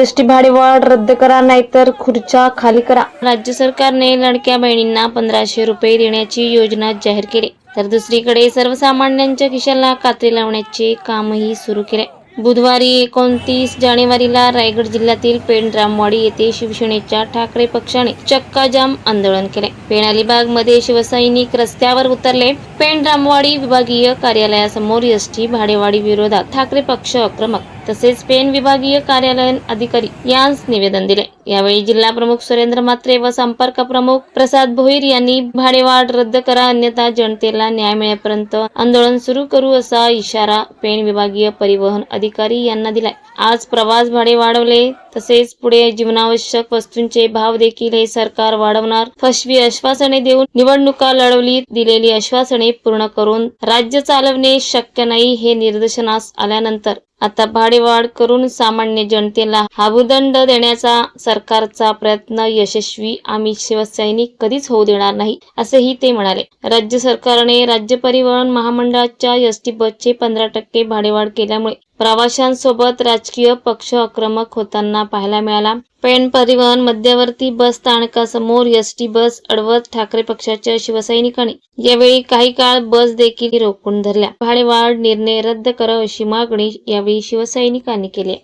ST भाडेवाढ रद्द करा नाहीतर खुर्च्या खाली करा. राज्य सरकारने लडक्या बहिणींना पंधराशे रुपये देण्याची योजना जाहीर केली. तर दुसरीकडे सर्वसामान्यांच्या खिशाला कात्री लावण्याचे कामही सुरू केले. बुधवारी एकोणतीस जानेवारीला रायगड जिल्ह्यातील पेण रामवाडी येथे शिवसेनेच्या ठाकरे पक्षाने चक्काजाम आंदोलन केले. पेण अलिबागमध्ये शिवसैनिक रस्त्यावर उतरले. पेण रामवाडी विभागीय कार्यालयासमोर एसटी भाडेवाडी विरोधात ठाकरे पक्ष आक्रमक तसेच पेन विभागीय कार्यालय अधिकारी यांस निवेदन दिले. यावेळी जिल्हा प्रमुख सुरेंद्र म्हात्रे व संपर्क प्रमुख प्रसाद भोईर यांनी भाडेवाढ रद्द करा अन्यथा जनतेला न्याय मिळेपर्यंत आंदोलन सुरू करू असा इशारा पेन विभागीय परिवहन अधिकारी यांना दिलाय. आज प्रवास भाडे वाढवले तसेच पुढे जीवनावश्यक वस्तूंचे भाव देखील हे सरकार वाढवणार फसवी आश्वासने देऊन निवडणुका लढवली दिलेली आश्वासने पूर्ण करून राज्य चालवणे शक्य नाही हे निदर्शनास आल्यानंतर आता भाडेवाढ करून सामान्य जनतेला हाबुदंड देण्याचा सरकारचा प्रयत्न यशस्वी आम्ही शिवसैनिक कधीच होऊ देणार नाही असेही ते म्हणाले. राज्य सरकारने राज्य परिवहन महामंडळाच्या एसटी बसचे पंधरा टक्के भाडेवाढ केल्यामुळे प्रवाशांसोबत राजकीय पक्ष आक्रमक होताना पाहायला मिळाला. पेण परिवहन मध्यवर्ती बस स्थानकासमोर एस टी बस अडवत ठाकरे पक्षाच्या शिवसैनिकांनी. यावेळी काही काळ बस देखील रोखून धरल्या. भाडेवाढ निर्णय रद्द करा अशी मागणी यावेळी शिवसैनिकांनी केली.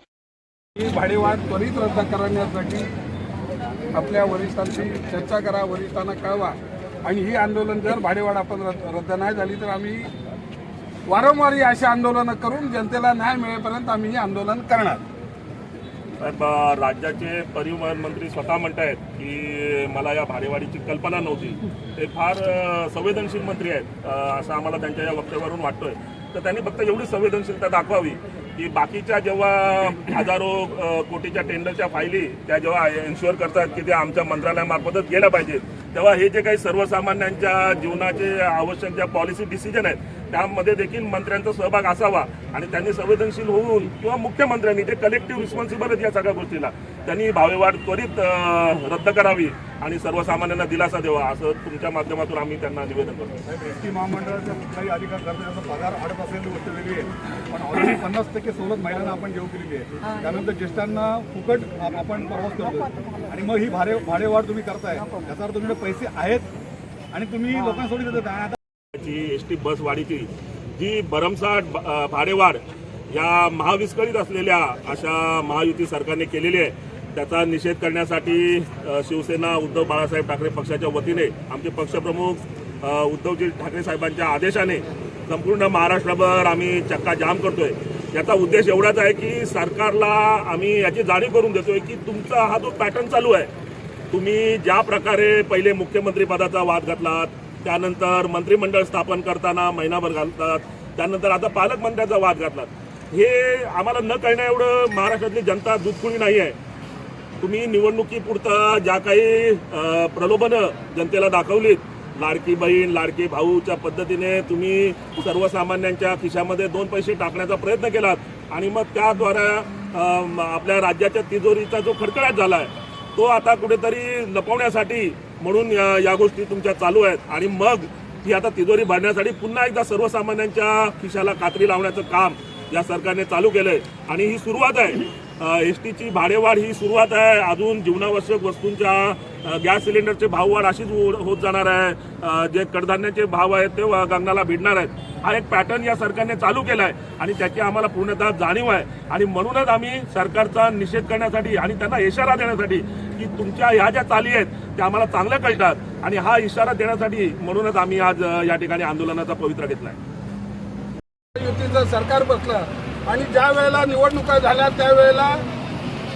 भाडेवाढ त्वरित रद्द करण्यासाठी आपल्या वरिष्ठांशी चर्चा करा वरिष्ठांना कळवा. आणि ही आंदोलन जर भाडेवाढ आपण रद्द नाही झाली तर आम्ही वारंवार ही अशी आंदोलनं करून जनतेला न्याय मिळेपर्यंत आम्ही हे आंदोलन करणार. साहेब राज्याचे परिवहन मंत्री स्वतः म्हणत आहेत की मला या भाडेवाढीची कल्पना नव्हती. ते फार संवेदनशील मंत्री आहेत असं आम्हाला त्यांच्या या वक्तव्यावरून वाटतोय. तर त्यांनी फक्त एवढी संवेदनशीलता दाखवावी की बाकीच्या जेव्हा हजारो कोटीच्या टेंडरच्या फायली त्या जेव्हा एन्श्युअर करतात की त्या आमच्या मंत्रालयामार्फतच गेल्या पाहिजेत तेव्हा हे जे काही सर्वसामान्यांच्या जीवनाचे आवश्यक ज्या पॉलिसी डिसिजन आहेत त्यामध्ये देखील मंत्र्यांचा सहभाग असावा आणि त्यांनी संवेदनशील होऊन किंवा मुख्यमंत्र्यांनी ते कलेक्टिव्ह रिस्पॉन्सिबल आहेत या सगळ्या गोष्टीला त्यांनी भावेवाढ त्वरित रद्द करावी आणि सर्वसामान्यांना दिलासा द्यावा असं तुमच्या माध्यमातून आम्ही त्यांना निवेदन करतो. साहेब एस टी महामंडळाचा कुठलाही अधिकार करण्याचा पगार असलेली गोष्ट वेगळी आहे. पण ऑलरेडी पन्नास टक्के सवलत महिलांना आपण देऊ केलेली आहे. त्यानंतर ज्येष्ठांना फुकट आप- आपण प्रवास करतो आणि मग ही भाडे भाडेवाढ तुम्ही करताय. त्याचा अर्थ तुमच्याकडे पैसे आहेत आणि तुम्ही लोकांना सोडून बसची एस टी बस वाढीची जी भरमसाठ भाडेवाढ या महाविस्कळीत असलेल्या अशा महायुती सरकारने केलेली आहे. त्याचा निषेध करण्यासाठी शिवसेना उद्धव बाळासाहेब ठाकरे पक्षाच्या वतीने आमचे पक्षप्रमुख उद्धवजी ठाकरे साहेबांच्या आदेशाने संपूर्ण महाराष्ट्रभर आम्ही चक्का जाम करतोय. याचा उद्देश एवढाच आहे की सरकारला आम्ही याची जाणीव करून देतोय की तुमचा हा जो पॅटर्न चालू आहे तुम्ही ज्या प्रकारे पहिले मुख्यमंत्री पदाचा वाद घातलात त्यानंतर मंत्रिमंडळ स्थापन करताना महिनाभर घालतात. त्यानंतर आता पालकमंत्र्याचा वाद घातलात. हे आम्हाला न कळण्या एवढं महाराष्ट्रातली जनता दुधखुळी नाही आहे. तुम्ही निवडणुकीपुरता ज्या काही प्रलोभनं जनतेला दाखवलीत लाडकी बहीण लाडकी भाऊच्या पद्धतीने तुम्ही सर्वसामान्यांच्या खिशामध्ये दोन पैसे टाकण्याचा प्रयत्न केलात आणि मग त्याद्वारा आपल्या राज्याच्या तिजोरीचा जो खडखडाट झाला आहे तो आता कुठेतरी लपवण्यासाठी म्हणून या गोष्टी तुमच्या चालू आहेत. आणि मग ही आता तिजोरी भरण्यासाठी पुन्हा एकदा सर्वसामान्यांच्या खिशाला कात्री लावण्याचं काम या सरकारने चालू केलंय. आणि ही सुरुवात आहे. एस टीची भाडेवाढ ही सुरुवात आहे. अजून जीवनावश्यक वस्तूंच्या गॅस सिलेंडरचे भाववाढ अशीच होत जाणार आहे. जे कडधान्याचे भाव आहेत ते गंगाला गगनाला भिडणार आहेत. हा एक पॅटर्न या सरकारने चालू केला आहे आणि त्याची आम्हाला पूर्णतः जाणीव आहे. आणि म्हणूनच आम्ही सरकारचा निषेध करण्यासाठी आणि त्यांना इशारा देण्यासाठी की तुमच्या ह्या ज्या चाली आहेत त्या आम्हाला चांगल्या कळतात. आणि हा इशारा देण्यासाठी म्हणूनच आम्ही आज या ठिकाणी आंदोलनाचा पवित्रा घेतला आहे युतीचं सरकार बसलं. आणि ज्या वेळेला निवडणुका झाल्या त्यावेळेला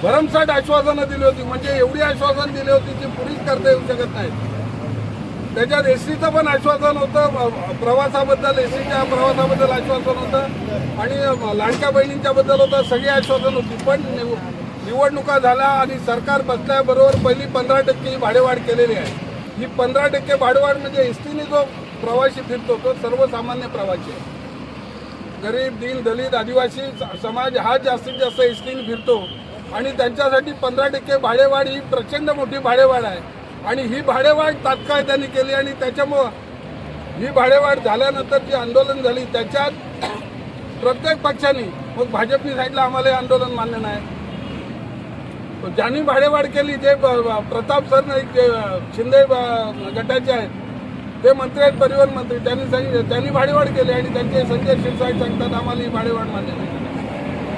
भरमसाठ आश्वासनं दिली होती. म्हणजे एवढी आश्वासन दिली होती की पुरीच करता येऊ शकत नाही त्याच्यात एसटीचं पण आश्वासन होतं. प्रवासाबद्दल एस सीच्या प्रवासाबद्दल आश्वासन होतं. आणि लाडक्या बहिणींच्या बद्दल होतं. सगळी आश्वासन होती. पण निव- निवडणुका झाल्या आणि सरकार बसल्याबरोबर पहिली पंधरा टक्के ही भाडेवाढ केलेली आहे. ही पंधरा टक्के भाडेवाढ म्हणजे एसटीने जो प्रवासी फिरतो तो सर्वसामान्य प्रवासी आहे. गरीब दीन दलित आदिवासी स- समाज हा जास्तीत जास्त एसटीने फिरतो. आणि त्यांच्यासाठी पंधरा टक्के भाडेवाढ ही प्रचंड मोठी भाडेवाढ आहे. आणि ही भाडेवाढ तात्काळ त्यांनी केली आणि त्याच्यामुळं ही भाडेवाढ झाल्यानंतर जी आंदोलन झाली त्याच्यात प्रत्येक पक्षाने मग भाजपनी साईडला आम्हाला हे आंदोलन मान्य नाही. ज्यांनी भाडेवाढ केली जे प्रताप सर नाईक शिंदे गटाचे आहेत ते मंत्री आहेत परिवहन मंत्री त्यांनी सांगितलं त्यांनी भाडेवाढ केली आणि त्यांचे संजय शिरसाट सांगतात आम्हाला ही भाडेवाढ मान्य नाही.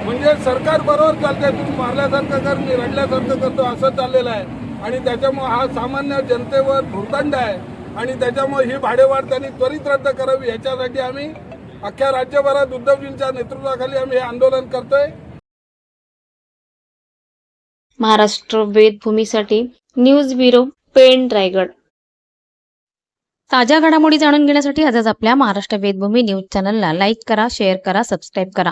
म्हणजे सरकार बरोबर चालतंय. तुम्ही मारल्यासारखं कर मी रडल्यासारखं करतो असं चाललेलं आहे. आणि त्याच्यामुळे हा सामान्य जनतेवर भूर्दंड आहे. आणि त्याच्यामुळे ही भाडेवाढ त्यांनी त्वरित रद्द करावी. याच्यासाठी आम्ही अख्ख्या राज्यभरात उद्धवजींच्या नेतृत्वाखाली आम्ही हे आंदोलन करतोय. महाराष्ट्र वेदभूमीसाठी न्यूज ब्युरो पेण रायगड. ताज्या घडामोडी जाणून घेण्यासाठी आजच आपल्या महाराष्ट्र वेदभूमी न्यूज चॅनलला लाईक करा शेअर करा सबस्क्राईब करा.